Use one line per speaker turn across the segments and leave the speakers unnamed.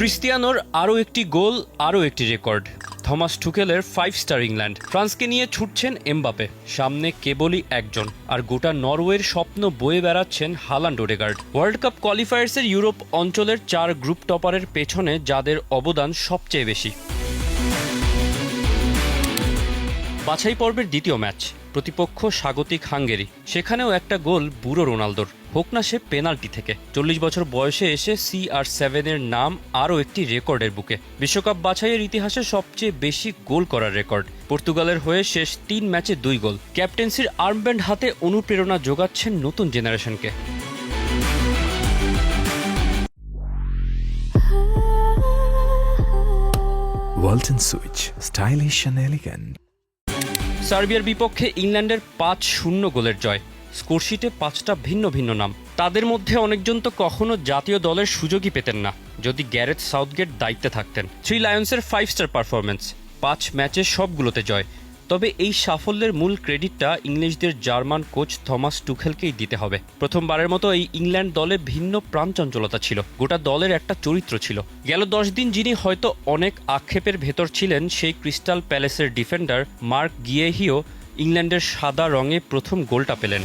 ক্রিস্তিয়ানোর আরও একটি গোল, আরও একটি রেকর্ড। থমাস ঠুকেলের ফাইভ স্টার ইংল্যান্ড। ফ্রান্সকে নিয়ে ছুটছেন এমবাপে সামনে কেবলই একজন। আর গোটা নরওয়ের স্বপ্ন বয়ে বেড়াচ্ছেন হালান্ড ওডেগার্ড ওয়ার্ল্ড কাপ কোয়ালিফায়ার্সের ইউরোপ অঞ্চলের চার গ্রুপ টপারের পেছনে যাদের অবদান সবচেয়ে বেশি। বাছাই পর্বের দ্বিতীয় ম্যাচ। প্রতিপক্ষ স্বাগতিক হাঙ্গেরি। সেখানেও একটা গোল বুড়ো রোনালদোর। হোক না সে পেনাল্টি থেকে। চল্লিশ বছর বয়সে এসে সি আর সেভেনের নাম আরও একটি রেকর্ডের বুকে। বিশ্বকাপ বাছাইয়ের ইতিহাসে সবচেয়ে বেশি গোল করার রেকর্ড। পর্তুগালের হয়ে শেষ তিন ম্যাচে দুই গোল। ক্যাপ্টেন্সির আর্মব্যান্ড হাতে অনুপ্রেরণা যোগাচ্ছেন নতুন জেনারেশনকে।
Walton Switch, stylish and elegant.
সার্বিয়ার বিপক্ষে ইংল্যান্ডের পাঁচ শূন্য গোলের জয়। স্কোরশিটে পাঁচটা ভিন্ন ভিন্ন নাম। তাদের মধ্যে অনেকজন তো কখনো জাতীয় দলের সুযোগই পেতেন না, যদি গ্যারেথ সাউথগেট দায়িত্বে থাকতেন। থ্রি লায়ন্সের ফাইভ স্টার পারফরমেন্স পাঁচ ম্যাচে সবগুলোতে জয়। তবে এই সাফল্যের মূল ক্রেডিটটা ইংলিশদের জার্মান কোচ থমাস টুখেলকেই দিতে হবে। প্রথমবারের মতো এই ইংল্যান্ড দলে ভিন্ন প্রাণচঞ্চলতা ছিল। গোটা দলের একটা চরিত্র ছিল। গেল দশ দিন যিনি হয়তো অনেক আক্ষেপের ভেতর ছিলেন সেই ক্রিস্টাল প্যালেসের ডিফেন্ডার মার্ক গিয়েহিও ইংল্যান্ডের সাদা রঙে প্রথম গোলটা পেলেন।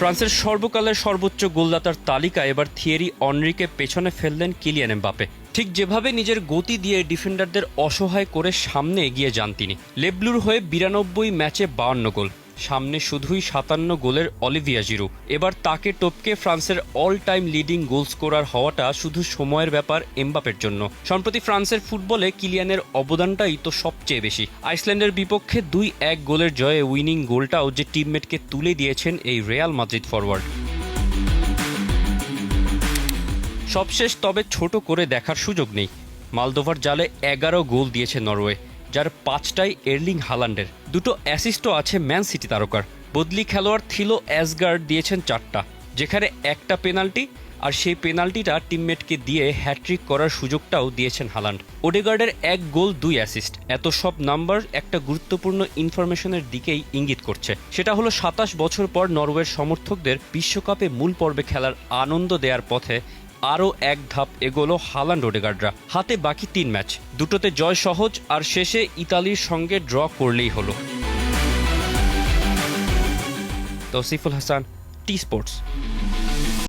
ফ্রান্সের সর্বকালের সর্বোচ্চ গোলদাতার তালিকা এবার থিয়েরি অনরিকে পেছনে ফেললেন কিলিয়ান এমবাপে ঠিক যেভাবে নিজের গতি দিয়ে ডিফেন্ডারদের অসহায় করে সামনে এগিয়ে যান তিনি। লেবলুর হয়ে বিরানব্বই ম্যাচে বাউন্ন গোল। সামনে শুধুই সাতান্ন গোলের অলিভিয়া জিরু এবার তাকে টপকে ফ্রান্সের all time leading goal scorer হওয়াটা শুধু সময়ের ব্যাপার এমবাপের জন্য। সম্প্রতি ফ্রান্সের ফুটবলে কিলিয়ানের অবদানটাই তো সবচেয়ে বেশি। আইসল্যান্ডের বিপক্ষে দুই এক গোলের জয়ে উইনিং গোলটাও যে টিমমেটকে তুলে দিয়েছেন এই রেয়াল মাদ্রিদ ফরওয়ার্ড সবশেষ তবে ছোট করে দেখার সুযোগ নেই। মালদোভার জালে এগারো গোল দিয়েছে নরওয়ে। যার পাঁচটাই এর্লিং হালান্ডের। দুটো অ্যাসিস্টও আছে ম্যান সিটি তারকার। বদলি খেলোয়াড় থিলো অ্যাসগার্ড দিয়েছেন চারটা, যেখানে একটা পেনাল্টি আর সেই পেনাল্টিটা টিমমেটকে দিয়ে হ্যাট্রিক করার সুযোগটাও দিয়েছেন হালান্ড। ওডেগার্ডের এক গোল, দুই অ্যাসিস্ট। এত সব নাম্বার একটা গুরুত্বপূর্ণ ইনফরমেশনের দিকেই ইঙ্গিত করছে। সেটা হলো সাতাশ বছর পর নরওয়ের সমর্থকদের বিশ্বকাপে মূল পর্বে খেলার আনন্দ দেওয়ার পথে আরও এক ধাপ এগোলো হালান রোডেগার্ডরা। হাতে বাকি তিন ম্যাচ। দুটোতে জয় সহজ, আর শেষে ইতালির সঙ্গে ড্র করলেই হলো। Tousiful Hasan, T Sports.